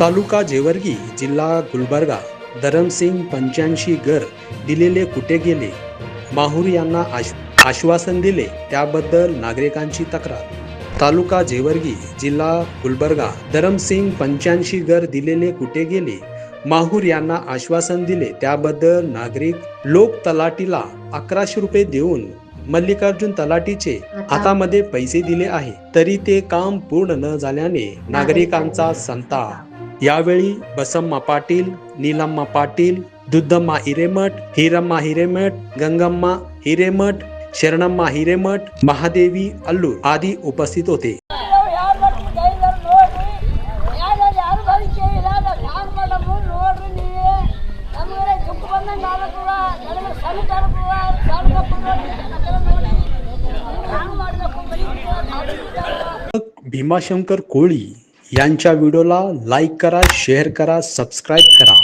तालुका जेवर्गी जिल्हा गुलबर्गा धरमसिंग पंच्याऐंशी घर दिलेले कुठे गेले? माहूर यांना आश आश्वासन दिले त्याबद्दल नागरिकांची तक्रार. तालुका जेवर्गी जिल्हा गुलबर्गा धरमसिंग पंच्याऐंशी घर दिलेले कुठे गेले? माहूर यांना आश्वासन दिले त्याबद्दल नागरिक लोक तलाटीला अकराशे रुपये देऊन मल्लिकार्जुन तलाटीचे हातामध्ये पैसे दिले आहे तरी ते काम पूर्ण न झाल्याने नागरिकांचा संताप. यावेळी बसम्मा पाटील नीलम्मा पाटील दुद्धम्मा हिरेमठ हिरम्मा हिरेमठ गंगम्मा हिरेमठ शरणम्मा हिरेमठ महादेवी अल्लू आदी उपस्थित होते. भीमाशंकर कोळी यांच्या व्हिडिओला लाईक करा शेअर करा सबस्क्राईब करा.